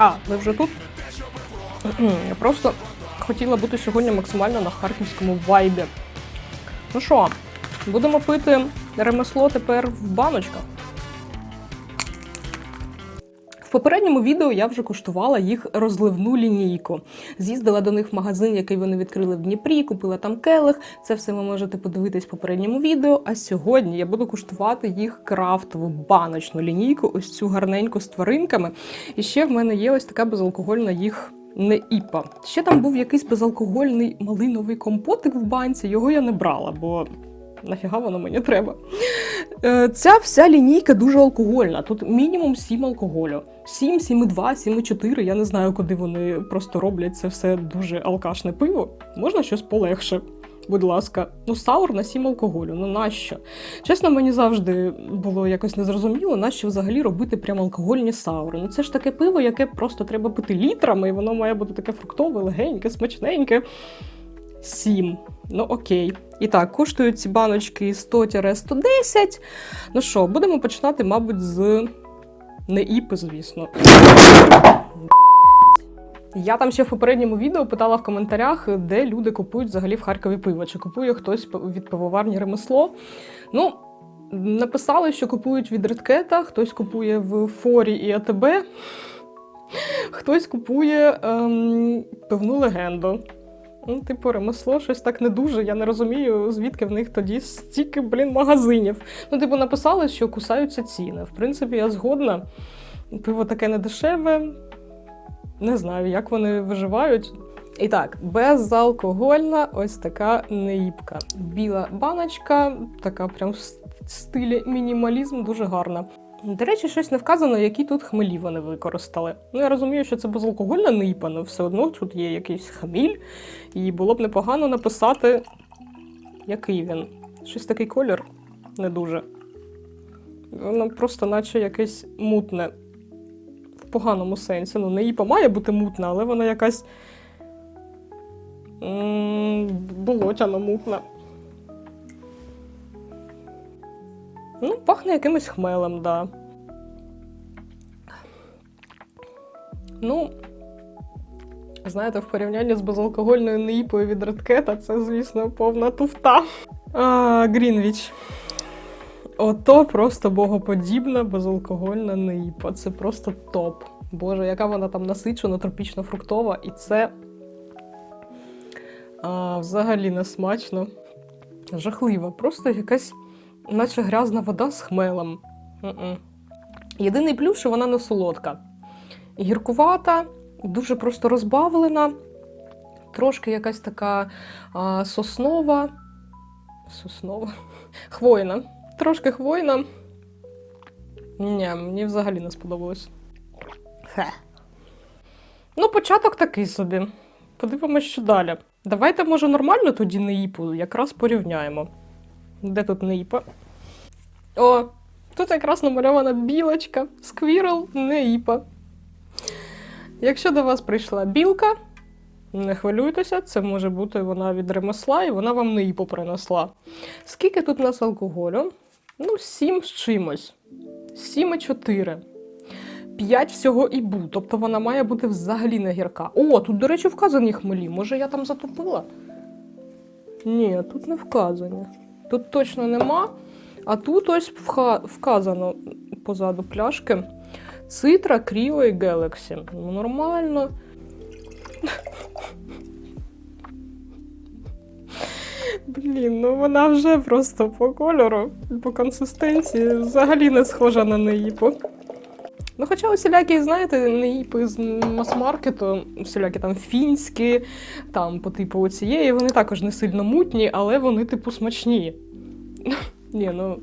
А, ми вже тут? Я просто хотіла бути сьогодні максимально на харківському вайбі. Ну що, будемо пити ремесло тепер в баночках. Попередньому відео я вже куштувала їх розливну лінійку. З'їздила до них в магазин, який вони відкрили в Дніпрі, купила там келих. Це все ви можете подивитись в попередньому відео. А сьогодні я буду куштувати їх крафтову баночну лінійку, ось цю гарненьку з тваринками. І ще в мене є ось така безалкогольна їх. Не іпа. Ще там був якийсь безалкогольний малиновий компотик в банці. Його я не брала, бо нафіга воно мені треба. Е, Ця вся лінійка дуже алкогольна. Тут мінімум 7 алкоголю. 7, 7,2, 7,4. Я не знаю, куди вони просто роблять це все дуже алкашне пиво. Можна щось полегше. Будь ласка, ну саур на 7 алкоголю. Ну нащо? Чесно, мені завжди було якось незрозуміло, нащо взагалі робити прям алкогольні саури. Ну це ж таке пиво, яке просто треба пити літрами, і воно має бути таке фруктове, легеньке, смачненьке. 7. Ну окей. І так, коштують ці баночки 100-110. Ну що, будемо починати, мабуть, з не іпи, звісно. Я там ще в попередньому відео питала в коментарях, де люди купують взагалі в Харкові пиво. Чи купує хтось від пивоварні ремесло. Ну, написали, що купують від Редкета, хтось купує в Форі і АТБ, хтось купує ем, пивну легенду. Ну, типу, ремесло щось так не дуже. Я не розумію, звідки в них тоді стільки, блін, магазинів. Ну, типу, написали, що кусаються ціни. В принципі, я згодна. Пиво таке недешеве. Не знаю, як вони виживають. І так, безалкогольна ось така неїбка. Біла баночка, така прям в стилі мінімалізм, дуже гарна. До речі, щось не вказано, які тут хмелі вони використали. Ну, я розумію, що це безалкогольна нипа, але все одно тут є якийсь хміль, і було б непогано написати, який він. Щось такий колір не дуже. Воно просто, наче якесь мутне. В поганому сенсі. Ну, неїпа має бути мутна, але вона якась. болотяно мутна. Ну, пахне якимось хмелем, да. Ну, знаєте, в порівнянні з безалкогольною неїпою від Редкета, це, звісно, повна туфта. А, Грінвіч. Ото просто богоподібна безалкогольна неїпа. Це просто топ. Боже, яка вона там насичена, тропічно-фруктова, і це а, взагалі не смачно. Жахлива. Просто якась наче грязна вода з хмелем. М-м. Єдиний плюс, що вона не солодка. Гіркувата, дуже просто розбавлена, трошки якась така а, соснова. Соснова. Хвойна. Трошки хвойна. Ні, мені взагалі не сподобалось. Хе. Ну, початок такий собі. Подивимось, що далі. Давайте, може, нормально тоді неїпу, якраз порівняємо. Де тут неїпа? О, тут якраз намальована білочка, сквірл, неїпа. Якщо до вас прийшла білка, не хвилюйтеся, це може бути вона від ремесла, і вона вам неїпу принесла. Скільки тут у нас алкоголю? Ну, 7 з чимось. 7,4. 5 всього ібу, тобто вона має бути взагалі не гірка. О, тут, до речі, вказані хмелі. Може, я там затопила? Ні, тут не вказані. Тут точно нема. А тут ось вказано позаду пляшки. Цитра, Кріо і Гелексі. Ну, нормально. Блін, ну вона вже просто по кольору, по консистенції взагалі не схожа на неїпу. Ну, хоча усілякі, знаєте, неїпи з мас-маркету, всілякі там фінські, там по типу цієї, вони також не сильно мутні, але вони, типу, смачні. Ні, ну.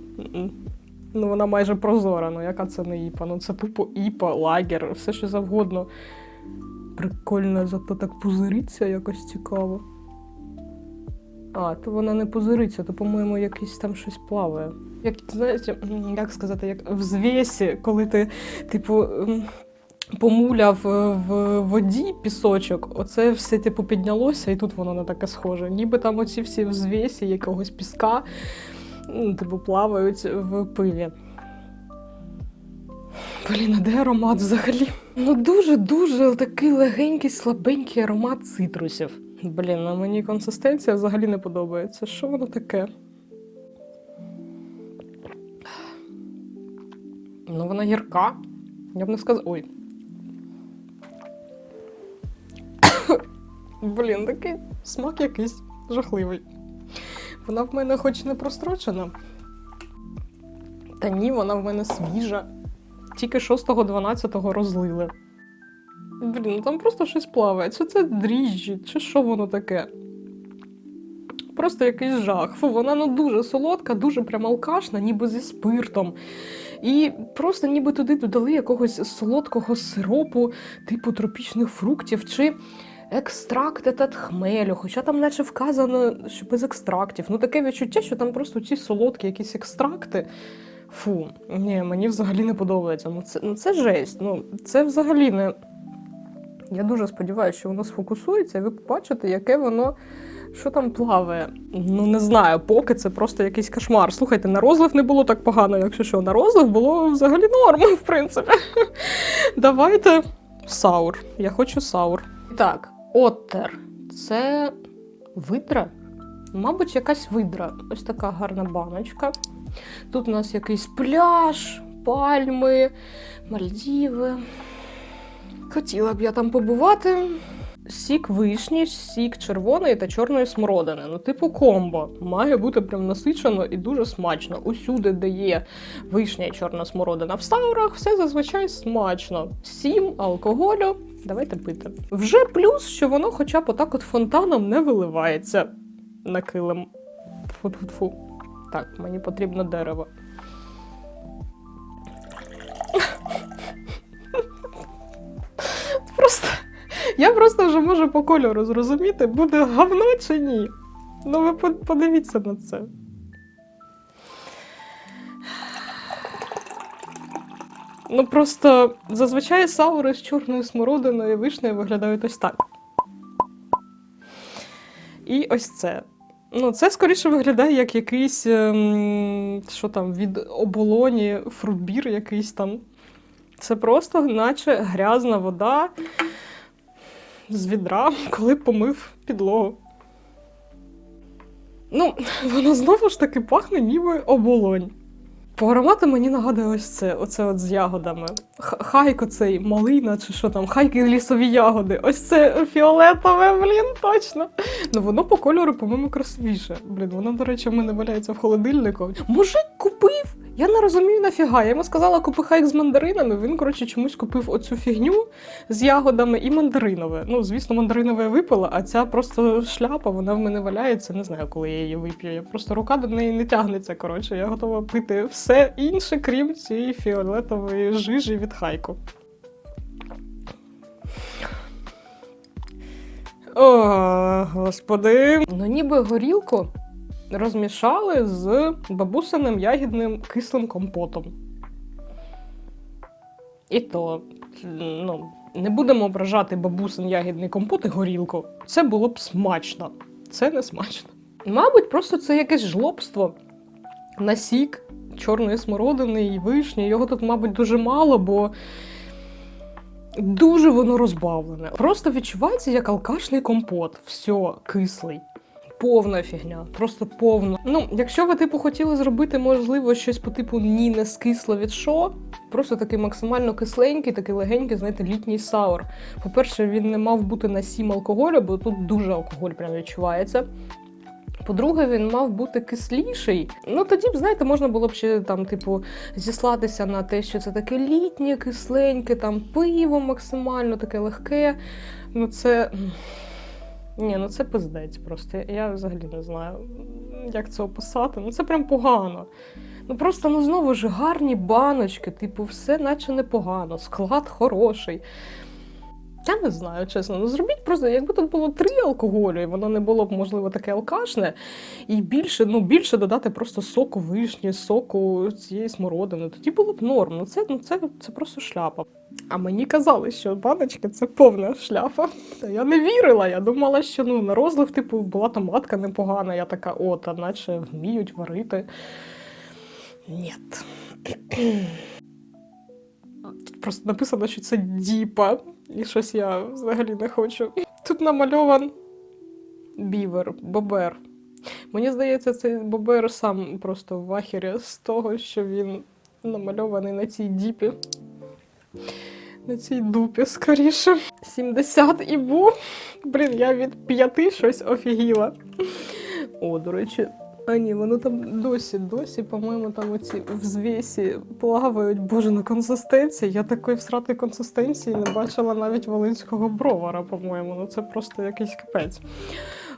Ну, вона майже прозора, ну яка це не іпа? Ну це тупо іпа, лагер, все що завгодно. Прикольно, зато так пузириться якось цікаво. А, то вона не пузириться, то, по-моєму, якесь там щось плаває. Як, знаєте, як сказати, як в звісі, коли ти, типу, помуляв е, в воді пісочок, оце все, типу, піднялося, і тут воно не таке схоже. Ніби там оці всі в звісі якогось піска, типу, плавають в пиві. Блін, а де аромат взагалі? Ну дуже-дуже такий легенький, слабенький аромат цитрусів. Блін, на мені консистенція взагалі не подобається. Що воно таке? Ну, вона гірка. Я б не сказала. Ой. Блін, такий смак якийсь жахливий. Вона в мене хоч не прострочена. Та ні, вона в мене свіжа. Тільки 6-12 розлили. Блін, там просто щось плаває. Чи це дріжджі, чи що воно таке? Просто якийсь жах. Фу, вона ну дуже солодка, дуже прям алкашна, ніби зі спиртом. І просто ніби туди додали якогось солодкого сиропу, типу тропічних фруктів, чи екстракт етат хмелю. Хоча там наче вказано, що без екстрактів. Ну таке відчуття, що там просто ці солодкі якісь екстракти. Фу, ні, мені взагалі не подобається. Ну це, ну це жесть. Ну це взагалі не. Я дуже сподіваюся, що воно сфокусується, і ви побачите, яке воно. Що там плаває? Ну не знаю, поки це просто якийсь кошмар. Слухайте, на розлив не було так погано, якщо що, на розлив було взагалі норм, в принципі. Давайте саур. Я хочу саур. Так, оттер. Це видра? Мабуть, якась видра. Ось така гарна баночка. Тут у нас якийсь пляж, пальми, Мальдіви. Хотіла б я там побувати. Сік вишні, сік червоної та чорної смородини. Ну, типу комбо. Має бути прям насичено і дуже смачно. Усюди, де є вишня і чорна смородина в саурах, все зазвичай смачно. Сім алкоголю. Давайте пити. Вже плюс, що воно хоча б отак от фонтаном не виливається на килим. Фу-фу-фу. Так, мені потрібно дерево. Просто. Я просто вже можу по кольору зрозуміти, буде говно чи ні. Ну, ви подивіться на це. Ну просто зазвичай саури з чорною смородиною і вишнею виглядають ось так. І ось це. Ну, це скоріше виглядає як якийсь, ем, що там, від оболоні, фрутбір якийсь там. Це просто, наче грязна вода з відра, коли помив підлогу. Ну, воно знову ж таки пахне ніби оболонь. По аромату мені нагадує ось це, оце от з ягодами. Х- Хайко цей малина, чи що там, хайки лісові ягоди. Ось це фіолетове, блін, точно. Ну воно по кольору, по-моєму, красивіше. Блін, воно, до речі, в мене валяється в холодильнику. Мужик купив! Я не розумію нафіга. Я йому сказала, купи хайк з мандаринами. Він, коротше, чомусь купив оцю фігню з ягодами і мандаринове. Ну, звісно, мандаринове я випила, а ця просто шляпа, вона в мене валяється. Не знаю, коли я її вип'ю. Я просто рука до неї не тягнеться. Коротше, я готова пити все інше, крім цієї фіолетової жижі від хайку. О, господи. Ну, ніби горілку розмішали з бабусиним ягідним кислим компотом. І то, ну, не будемо ображати бабусин ягідний компот і горілку. Це було б смачно. Це не смачно. Мабуть, просто це якесь жлобство. Насік чорної смородини і вишні. Його тут, мабуть, дуже мало, бо дуже воно розбавлене. Просто відчувається як алкашний компот. Все, кислий. Повна фігня, просто повна. Ну, якщо ви, типу, хотіли зробити, можливо, щось по типу ні не скисло від що, просто такий максимально кисленький, такий легенький, знаєте, літній саур. По-перше, він не мав бути на 7 алкоголю, бо тут дуже алкоголь прям відчувається. По-друге, він мав бути кисліший. Ну тоді б, знаєте, можна було б ще там, типу, зіслатися на те, що це таке літнє, кисленьке, там пиво максимально таке легке. Ну це. Ні, ну це пиздець просто. Я- взагалі не знаю, як це описати. Ну це прям погано. Ну просто ну знову ж гарні баночки, типу, все наче непогано, склад хороший. Я не знаю, чесно. Ну зробіть просто, якби тут було три алкоголю, і воно не було б, можливо, таке алкашне, і більше, ну, більше додати просто соку вишні, соку цієї смородини. Тоді було б норм. Ну це, ну, це, це просто шляпа. А мені казали, що баночки це повна шляпа. Та я не вірила. Я думала, що ну, на розлив, типу, була томатка непогана. Я така, о, та наче вміють варити. Ні. Тут просто написано, що це діпа. І щось я взагалі не хочу. Тут намальован бівер, бобер. Мені здається, цей бобер сам просто в ахері з того, що він намальований на цій діпі. На цій дупі, скоріше. 70 і був. Блін, я від п'яти щось офігіла. О, до речі, а ні, воно там досі, досі, по-моєму, там оці взвісі плавають. Боже, на консистенції. Я такої всратої консистенції не бачила навіть волинського бровара, по-моєму. Ну це просто якийсь капець.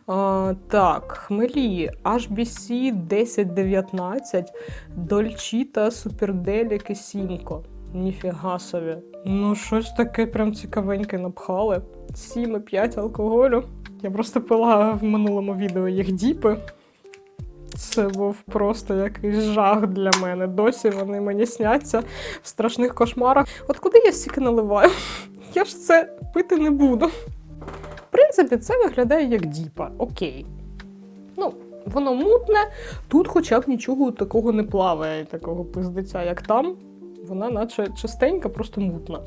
А, так, хмелі, HBC 1019, Дольчіта, Суперделік і Сімко. Ніфіга собі. Ну, щось таке прям цікавеньке напхали. 7,5 алкоголю. Я просто пила в минулому відео їх діпи. Це був просто якийсь жах для мене. Досі вони мені сняться в страшних кошмарах. От куди я стільки наливаю? Я ж це пити не буду. В принципі, це виглядає як діпа. Окей. Ну, воно мутне. Тут хоча б нічого такого не плаває, такого пиздеця, як там. Вона наче чистенька, просто мутна.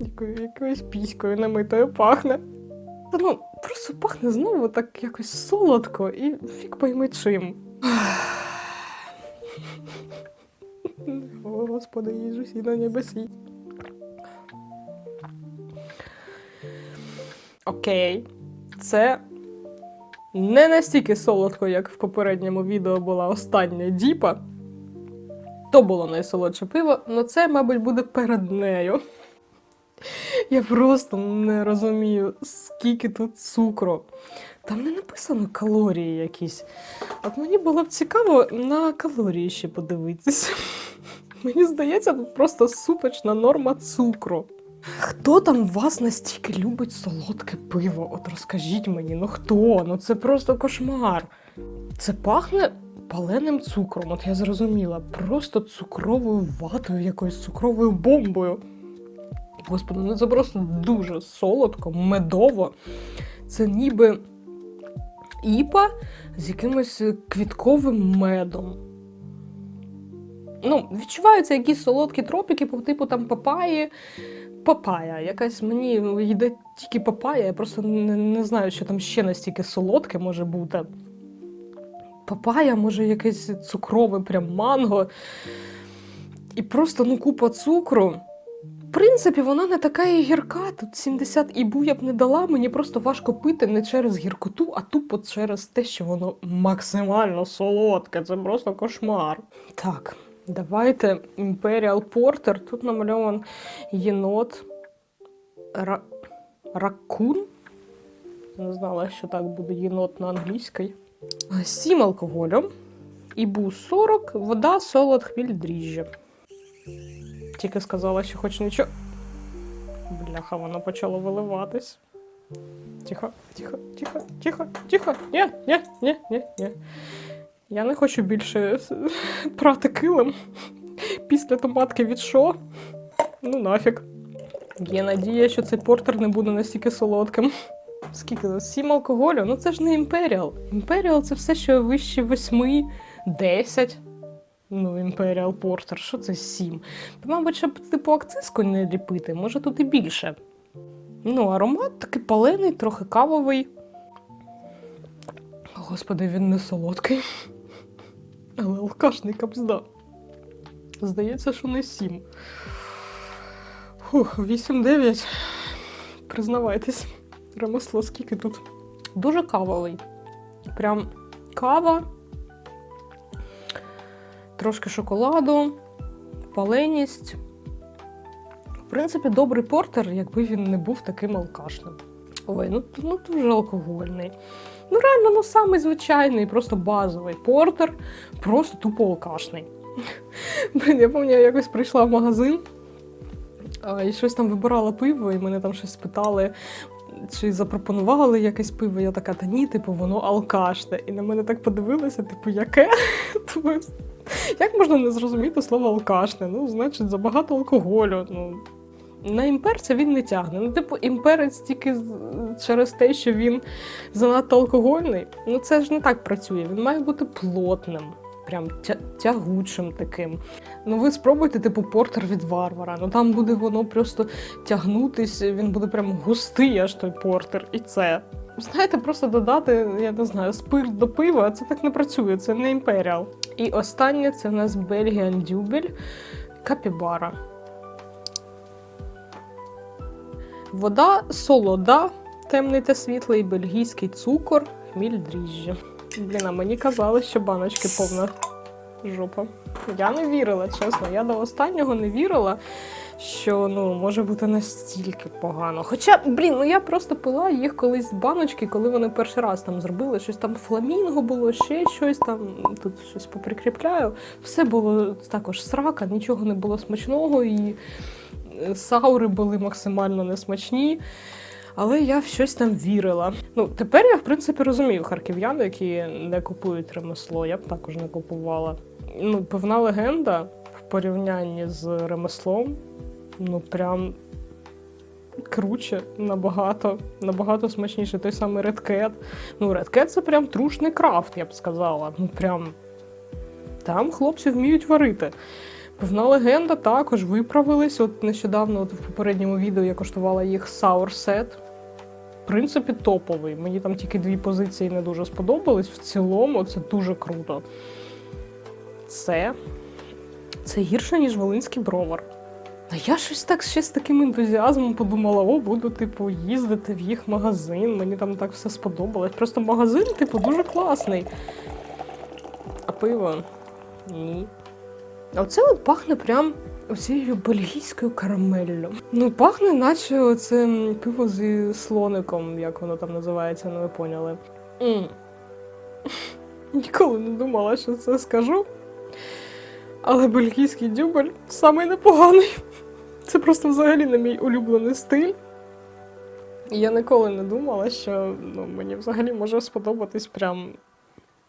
Якоюсь піською намитою пахне. Та ну, просто пахне знову так якось солодко і фік пойми чим. О, Господи, їжусі на небесі. Окей, це не настільки солодко, як в попередньому відео була остання діпа. То було найсолодше пиво, але це, мабуть, буде перед нею. Я просто не розумію, скільки тут цукру. Там не написано калорії якісь. От мені було б цікаво на калорії ще подивитися. Мені здається, тут просто супочна норма цукру. Хто там вас настільки любить солодке пиво? От розкажіть мені, ну хто? Ну це просто кошмар. Це пахне паленим цукром, от я зрозуміла, просто цукровою ватою, якоюсь цукровою бомбою. Господи, ну це просто дуже солодко, медово. Це ніби іпа з якимось квітковим медом. Ну, відчуваються якісь солодкі тропіки по типу там папаї. Папая. Якась мені йде тільки папая, я просто не, не знаю, що там ще настільки солодке може бути. Папая, може, якесь цукрове, прям манго. І просто ну, купа цукру. В принципі, вона не така і гірка. Тут 70 ібу я б не дала. Мені просто важко пити не через гіркоту, а тупо через те, що воно максимально солодке. Це просто кошмар. Так, давайте Imperial Porter. Тут намальован єнот. Ра... Ракун. Не знала, що так буде єнот на англійській. 7 алкоголю. Ібу 40, вода, солод, хвіль, дріжджі. Тільки сказала, що хоч нічого. Бляха, воно почало виливатись. Тихо, тихо, тихо, тихо, тихо. Ні, ні, ні, ні, ні. Я не хочу більше прати килим після томатки від шо. Ну нафіг. Є надія, що цей портер не буде настільки солодким. Скільки? Сім алкоголю? Ну це ж не імперіал. Імперіал це все, що вище восьми, десять. Ну, Імперіал Портер, що це сім? Та, мабуть, щоб типу акцизку не ліпити, може тут і більше. Ну, аромат такий палений, трохи кавовий. Господи, він не солодкий. Але алкашний капзда. Здається, що не сім. Фух, 8-9. Признавайтесь, ремесло скільки тут. Дуже кавовий. Прям кава, трошки шоколаду, паленість. В принципі, добрий портер, якби він не був таким алкашним. Ой, ну, ну дуже алкогольний. Ну, реально, ну самий звичайний, просто базовий портер, просто тупо алкашний. Блін, я пам'ятаю, я якось прийшла в магазин а, і щось там вибирала пиво, і мене там щось спитали, чи запропонували якесь пиво. Я така, та ні, типу, воно алкашне. І на мене так подивилися, типу, яке? Тому, Як можна не зрозуміти слово алкашне? Ну, значить, забагато алкоголю. Ну, на імперця він не тягне. Ну, типу, імперець тільки через те, що він занадто алкогольний. Ну це ж не так працює. Він має бути плотним. прям тя- тягучим таким. Ну, ви спробуйте, типу, портер від варвара. Ну там буде воно просто тягнутись, він буде прям густий, аж той портер, і це. Знаєте, просто додати, я не знаю, спирт до пива, це так не працює, це не імперіал. І останнє це в нас Belgian Дюбель Капібара. Вода солода, темний та світлий, бельгійський цукор, хміль дріжджі. Блін, а мені казали, що баночки повна жопа. Я не вірила, чесно. Я до останнього не вірила, що ну, може бути настільки погано. Хоча, блін, ну я просто пила їх колись з баночки, коли вони перший раз там зробили щось там фламінго було, ще щось там, тут щось поприкріпляю. Все було також срака, нічого не було смачного, і е, саури були максимально несмачні. Але я в щось там вірила. Ну, тепер я, в принципі, розумію харків'ян, які не купують ремесло. Я б також не купувала. Ну, певна легенда в порівнянні з ремеслом, ну прям круче, набагато, набагато смачніше. Той самий Cat. Ну, Cat це прям трушний крафт, я б сказала. Ну, прям там хлопці вміють варити. Певна легенда також виправились. От нещодавно, от в попередньому відео я коштувала їх Set. В принципі, топовий. Мені там тільки дві позиції не дуже сподобались. В цілому це дуже круто. Це, це гірше, ніж Волинський бровар. А я щось так ще з таким ентузіазмом подумала: о, буду, типу, їздити в їх магазин. Мені там так все сподобалось. Просто магазин, типу, дуже класний. А пиво ні. А оце от пахне прям оцією бельгійською карамеллю. Ну, пахне, наче оце м, пиво зі слоником, як воно там називається, ну ви поняли. Ніколи не думала, що це скажу. Але бельгійський дюбель самий непоганий. Це просто взагалі не мій улюблений стиль. Я ніколи не думала, що ну, мені взагалі може сподобатись прям,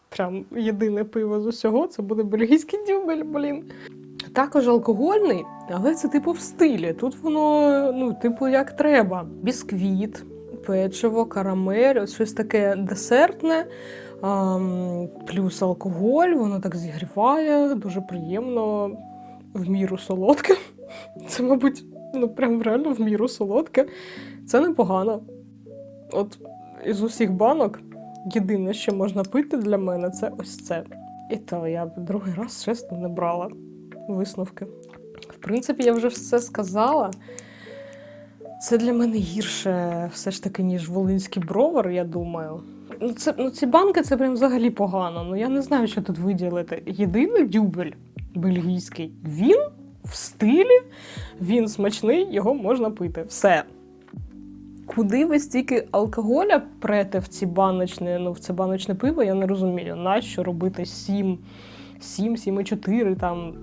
прям єдине пиво з усього. Це буде бельгійський дюбель, блін. Також алкогольний, але це типу в стилі. Тут воно, ну, типу, як треба. Бісквіт, печиво, карамель, от щось таке десертне, плюс алкоголь, воно так зігріває, дуже приємно, в міру солодке. Це, мабуть, ну прям реально в міру солодке. Це непогано. От із усіх банок єдине, що можна пити для мене, це ось це. І то я б другий раз, чесно, не брала висновки. В принципі, я вже все сказала. Це для мене гірше все ж таки, ніж Волинський бровар, я думаю. Ну, це, ну, ці банки це прям взагалі погано. Ну я не знаю, що тут виділити. Єдиний дюбель бельгійський, він в стилі, він смачний, його можна пити. Все. Куди ви стільки алкоголя прете в ці баночне, ну, в це баночне пиво, я не розумію. Нащо робити 7, 7, 7,4 там,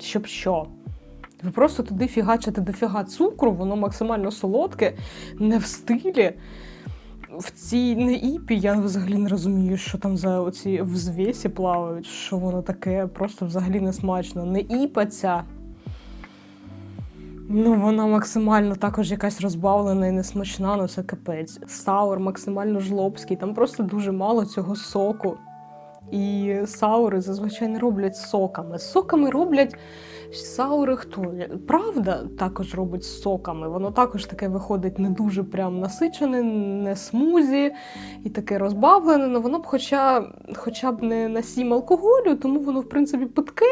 щоб що? Ви просто туди фігачите дофіга цукру, воно максимально солодке, не в стилі. В цій не іпі я взагалі не розумію, що там за оці взвесі плавають, що воно таке, просто взагалі не смачно. Не іпа ця. Ну, вона максимально також якась розбавлена і несмачна, ну це капець. Саур максимально жлобський, там просто дуже мало цього соку. І саури зазвичай не роблять соками. Соками роблять саури хто? Правда також робить з соками. Воно також таке виходить не дуже прям насичене, не смузі і таке розбавлене. Ну воно б хоча, хоча б не на сім алкоголю, тому воно, в принципі, питке.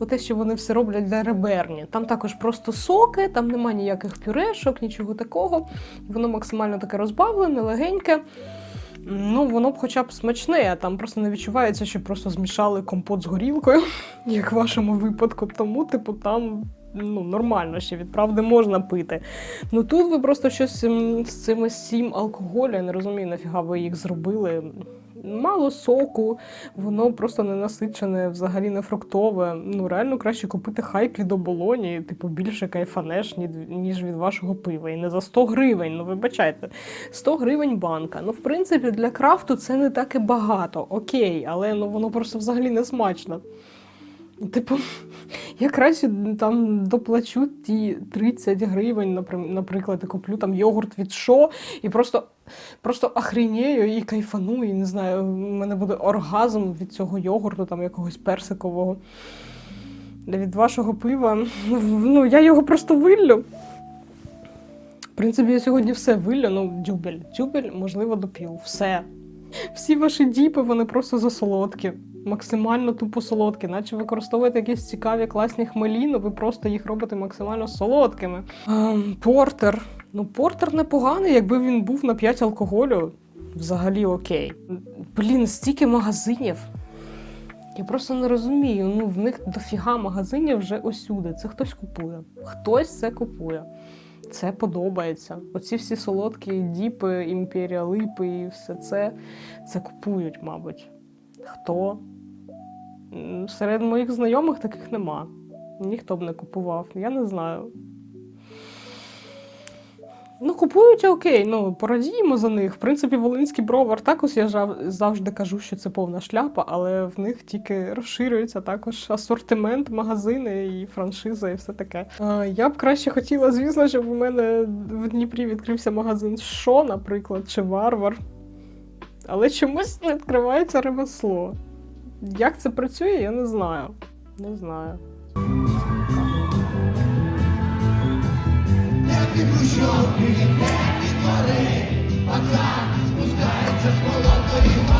Оте, що вони все роблять для реберні. Там також просто соки, там немає ніяких пюрешок, нічого такого. Воно максимально таке розбавлене, легеньке. Ну, воно б хоча б смачне, а там просто не відчувається, що просто змішали компот з горілкою, як в вашому випадку. Тому, типу, там ну, нормально ще від правди можна пити. Ну тут ви просто щось з цими сім алкоголю, я не розумію, нафіга ви їх зробили. Мало соку, воно просто не насичене, взагалі не фруктове. Ну, реально краще купити хайк від оболоні, типу, більше кайфанеш, ніж від вашого пива. І не за 100 гривень, ну вибачайте. 100 гривень банка. Ну, в принципі, для крафту це не так і багато, окей, але ну, воно просто взагалі не смачно. Типу, Я краще там доплачу ті 30 гривень, наприклад, і куплю там йогурт від шо, і просто, просто охренію і кайфану, і не знаю, в мене буде оргазм від цього йогурту, там якогось персикового. Від вашого пива. Ну, я його просто виллю. В принципі, я сьогодні все виллю, ну, дюбель. Дюбель, можливо, допів. Все. Всі ваші діпи, вони просто засолодкі. Максимально тупо солодкі. Наче використовуєте якісь цікаві класні хмелі, але ви просто їх робите максимально солодкими. Ем, портер. Ну, портер непоганий, якби він був на 5 алкоголю. Взагалі окей. Блін, стільки магазинів. Я просто не розумію. Ну, в них дофіга магазинів вже усюди. Це хтось купує. Хтось це купує. Це подобається. Оці всі солодкі діпи, імперіалипи і все це, це купують, мабуть. Хто? Серед моїх знайомих таких нема. Ніхто б не купував. Я не знаю. Ну, купують окей, ну порадіємо за них. В принципі, Волинський бровар також я завжди кажу, що це повна шляпа, але в них тільки розширюється також асортимент, магазини і франшиза, і все таке. Я б краще хотіла, звісно, щоб у мене в Дніпрі відкрився магазин Шо, наприклад, чи Варвар. Але чомусь не відкривається ремесло. Як це працює, я не знаю. Не знаю. Пацан спускається з гори,